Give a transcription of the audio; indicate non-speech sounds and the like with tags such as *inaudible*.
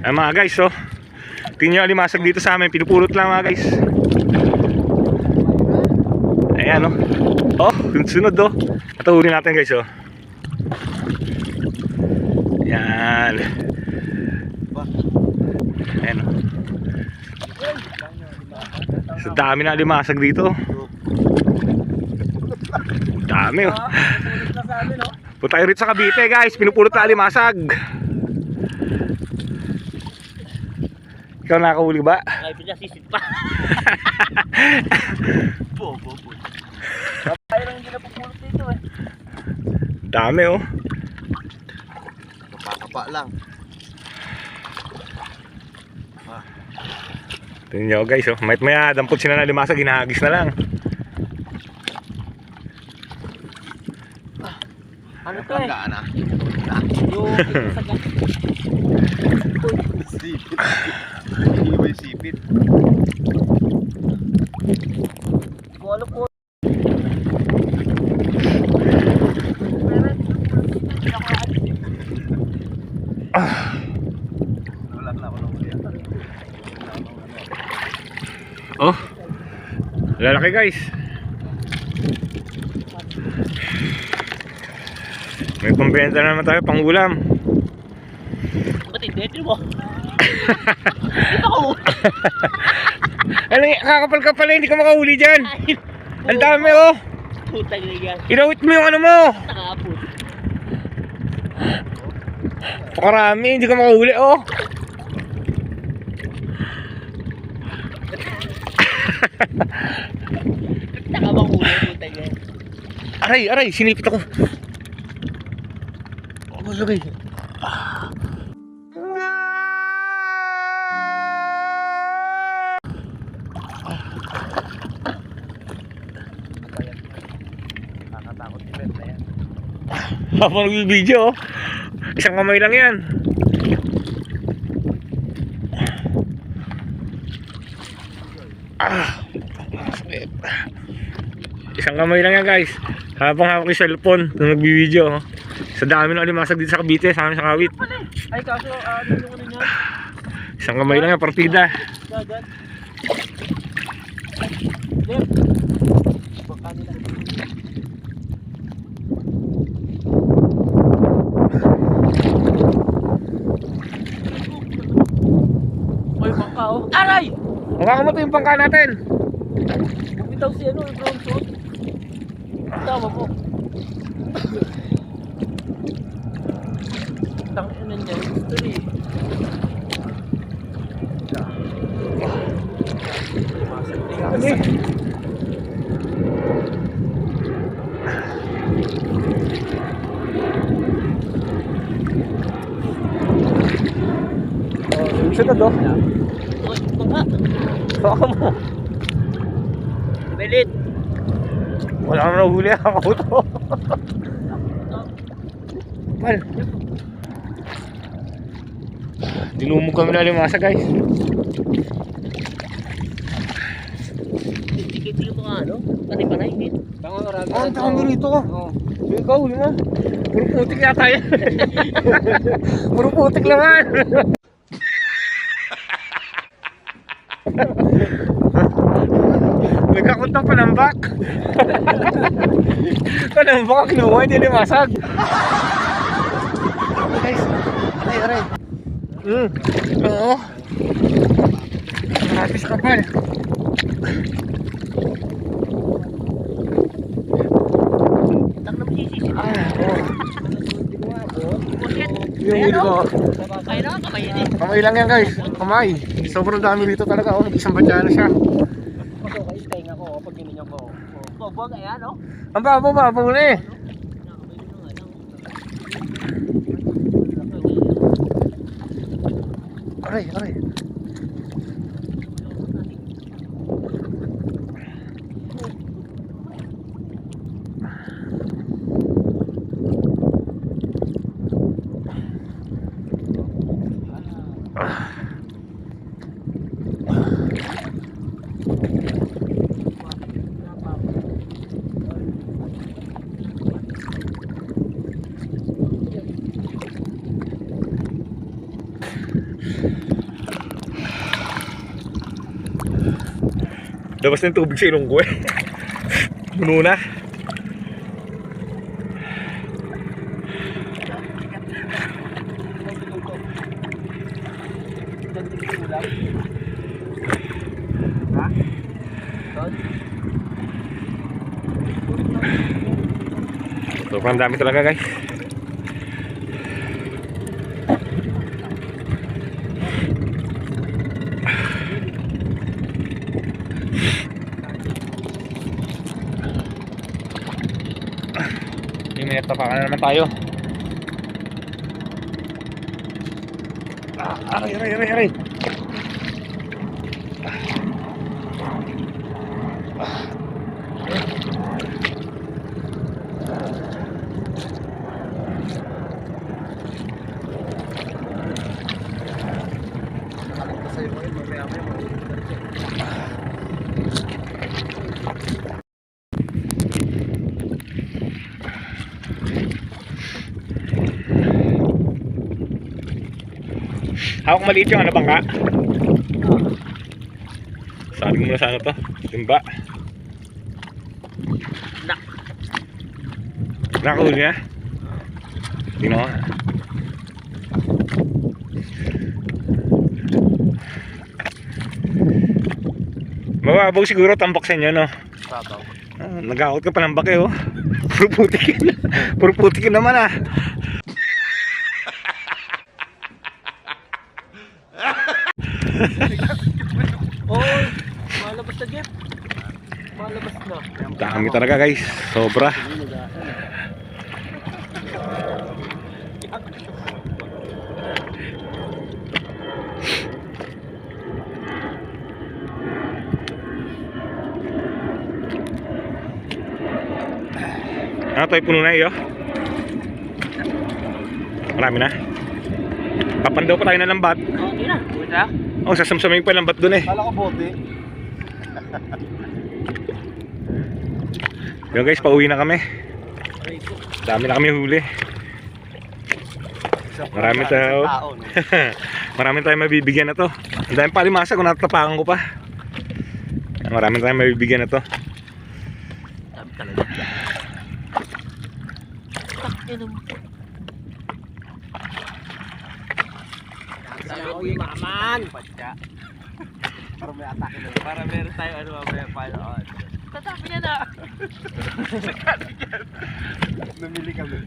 Ayan mga guys, oh. Tingnan nyo alimasag dito sa amin. Pinupulot lang mga guys. Ayan, oh. Oh, sunod, oh. Natahuli natin guys, oh. Ayan. Ayan, oh. Sa dami na alimasag dito. Dami, oh. Punta tayo rito sa Cavite guys, pinupulot na alimasag. Ikaw nakahuli ba? Ay, pinasisid pa. po, po, po. Ay, lang hindi napupulot dito eh. Dami oh. Kapakapa lang. Tingnan nyo guys oh. Mayat maya, dampot sila na alimasag, ginahagis na lang. Ano to eh? Pagkaan ah. Yung Oh. Lalaki guys. May pambenta na naman tayo pang ulam. Ba't hindi? Mo. *laughs* Ba ko? *laughs* Ano yung kakapal ka pala, hindi ka makahuli dyan. Ang dami oh. Putang na yan. Inawit mo yung ano mo. Nakapot. Pakarami, hindi ka makahuli oh. *laughs* Nakabang ulo. Putang yan. Aray, aray, sinipit ako. Ako lagay. Nakatakot Habang nagbibideo oh. Isang kamay lang yan. Ah. Isang kamay lang yan guys. Habang hawak yung cellphone nung nagbibideo. oh. Sa dami ng alimasag dito sa Cavite, sa amin sa Kawit. Ay, kaso, niya? Isang kamay lang yan, partida. Dagat. Jeff. Baka nila. Oy, bangka oh. Aray! Hawakan mo ito yung pangka natin. Bumitaw si ano, yung brown suit. Tama po. Tangin niya, history. Oh, sunod oh. Hawakan mo. Belit. Wala naman nahuli ako to. Mal. Dinumog kami na limasa guys. Mga ano? Pati pa na hindi. Marami. Ah, ang tawag rito ko. Ikaw, huli mo. Puro putik yata yan. *laughs* Puro putik naman. Nagkakuntang panambak. *laughs* panambak ang kinuha, hindi limasag. Guys, aray, aray. Hmm, oo. Rapis ka pa. Tak na masisisi. Ah. Yung ko. Kaya na kamay yun eh. Kamay lang yan guys. Kamay. Sobrang dami dito talaga. Oh, isang batya na siya. Apa apa apa ni? Aray, aray. Ugh. Labas ng tubig sa ilong ko eh. Na. Sobrang dami talaga guys. Yung may tapakan na naman tayo. Ah, aray, aray, aray, aray. Sa'yo mo yun, mamaya mo yun. Hawak maliit yung ano bangka. Sabi mo na sa ano to? Timba. Na. Nakahuli na? Tingnan ko nga. Mababaw siguro tambak sa inyo, no? Sabaw. Ah, nag-out ka pa ng bake, oh. *laughs* Puro putik yun. Puro putik yun naman, ah. Oy! Malabas na, Jeff. Malabas na. Dami talaga, guys. Sobra. Ano tayo puno na iyo? Marami na. Papandaw pa tayo ng lambat. Okay na. Wait na. Oh, sasamsaming pa lambat dun eh. Kala ko bote. Yung guys, pauwi na kami. Dami na kami huli. Marami no? *laughs* Marami tayong mabibigyan na to. Ang daming palimasa kung natatapakan ko pa. Marami tayong mabibigyan na to. Dami talaga. Tak, yun Tanaw yung maman. *laughs* Para may atake na. Para meron tayo ano mamaya panood. Tatapi *laughs* niya na. Namili kami.